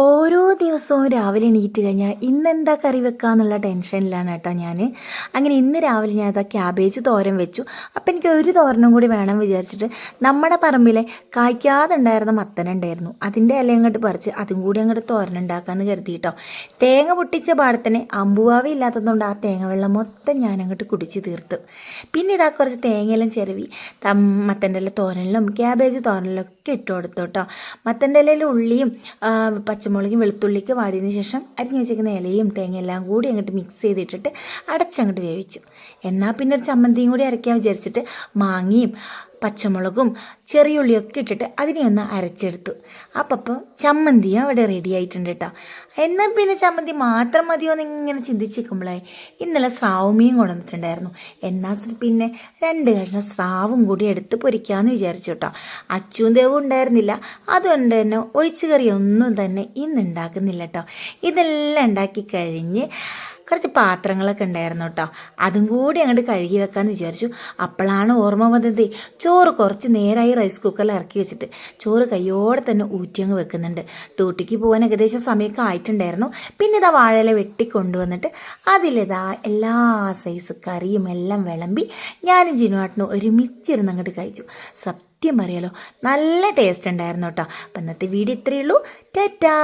ഓരോ ദിവസവും രാവിലെ എണീറ്റ് കഴിഞ്ഞാൽ ഇന്നെന്താ കറി വെക്കാന്നുള്ള ടെൻഷനിലാണ് കേട്ടോ ഞാൻ അങ്ങനെ ഇന്ന് രാവിലെ ഞാൻ അതാ ക്യാബേജ് തോരൻ വെച്ചു. അപ്പം എനിക്ക് ഒരു തോരനും കൂടി വേണം വിചാരിച്ചിട്ട് നമ്മുടെ പറമ്പിലെ കായ്ക്കാതെ ഉണ്ടായിരുന്ന. മത്തനുണ്ടായിരുന്നു അതിന്റെ ഇല അങ്ങോട്ട് പറിച്ച് അതും കൂടി അങ്ങോട്ട് തോരൻ ഉണ്ടാക്കാമെന്ന് കരുതി കേട്ടോ. തേങ്ങ പൊട്ടിച്ച പാടത്തിന് അമ്പുവാവി ഇല്ലാത്തതുകൊണ്ട് ആ തേങ്ങ വെള്ളം മൊത്തം ഞാൻ അങ്ങോട്ട് കുടിച്ച് തീർത്തു. പിന്നെ ഇതാ കുറച്ച് തേങ്ങയെല്ലാം ചിരവി. തം മത്തന്റെ ഇല തോരനിലും ക്യാബേജ് തോരനിലും ഒക്കെ ഇട്ട് കൊടുത്തു കേട്ടോ. മത്തന്റെ ഇലയിൽ ഉള്ളിയും ആ, പച്ചമുളകും വെളുത്തുള്ളിക്ക് വാടിയതിന് ശേഷം അരിഞ്ഞു വെച്ചിരിക്കുന്ന ഇലയും തേങ്ങ എല്ലാം കൂടി അങ്ങോട്ട് മിക്സ് ചെയ്തിട്ടിട്ട് അടച്ചങ്ങോട്ട് വേവിച്ചു. എന്നാൽ പിന്നെ ഒരു ചമ്മന്തിയും കൂടി അരയ്ക്കാൻ വിചാരിച്ചിട്ട് മാങ്ങയും പച്ചമുളകും ചെറിയ ഉള്ളിയൊക്കെ ഇട്ടിട്ട് അതിനെ ഒന്ന് അരച്ചെടുത്തു. അപ്പം ചമ്മന്തിയും അവിടെ റെഡി ആയിട്ടുണ്ട് കേട്ടോ എന്നാൽ പിന്നെ ചമ്മന്തി മാത്രം മതിയോ എന്ന് ഇങ്ങനെ ചിന്തിച്ചിരിക്കുമ്പോഴായി ഇന്നലെ സ്രാവുമീൻ കൊണ്ടുവന്നിട്ടുണ്ടായിരുന്നു. എന്നാൽ പിന്നെ രണ്ട് കഷ്ണം സ്രാവും കൂടി എടുത്ത് പൊരിക്കാമെന്ന് വിചാരിച്ചു കേട്ടോ അച്ചും ദേവും ഉണ്ടായിരുന്നില്ല. അതുകൊണ്ട് തന്നെ ഒഴിച്ചു കറിയൊന്നും തന്നെ ഇന്ന് ഉണ്ടാക്കുന്നില്ല കേട്ടോ ഇതെല്ലാം ഉണ്ടാക്കി കഴിഞ്ഞ് കുറച്ച് പാത്രങ്ങളൊക്കെ ഉണ്ടായിരുന്നു കേട്ടോ അതും കൂടി അങ്ങോട്ട് കഴുകി വെക്കാമെന്ന് വിചാരിച്ചു. അപ്പോഴാണ് ഓർമ്മ വന്നത്. ചോറ് കുറച്ച് നേരമായി റൈസ് കുക്കറിൽ ഇറക്കി വെച്ചിട്ട് ചോറ് കയ്യോടെ തന്നെ ഊറ്റി അങ്ങ് വെക്കുന്നുണ്ട്. ഡ്യൂട്ടിക്ക് പോകാൻ ഏകദേശം സമയമൊക്കെ ആയിട്ടുണ്ടായിരുന്നു. പിന്നെ ഇതാ വാഴയില വെട്ടി കൊണ്ടുവന്നിട്ട് അതിലിതാ എല്ലാ സൈസ് കറിയും എല്ലാം വിളമ്പി ഞാനും ജിനുവാട്ടിനും ഒരുമിച്ചിരുന്ന് അങ്ങോട്ട് കഴിച്ചു. സത്യം അറിയാലോ നല്ല ടേസ്റ്റ് ഉണ്ടായിരുന്നു കേട്ടോ അപ്പം ഇന്നത്തെ വീഡിയോ ഇത്രയേ ഉള്ളൂ. ടാറ്റാ!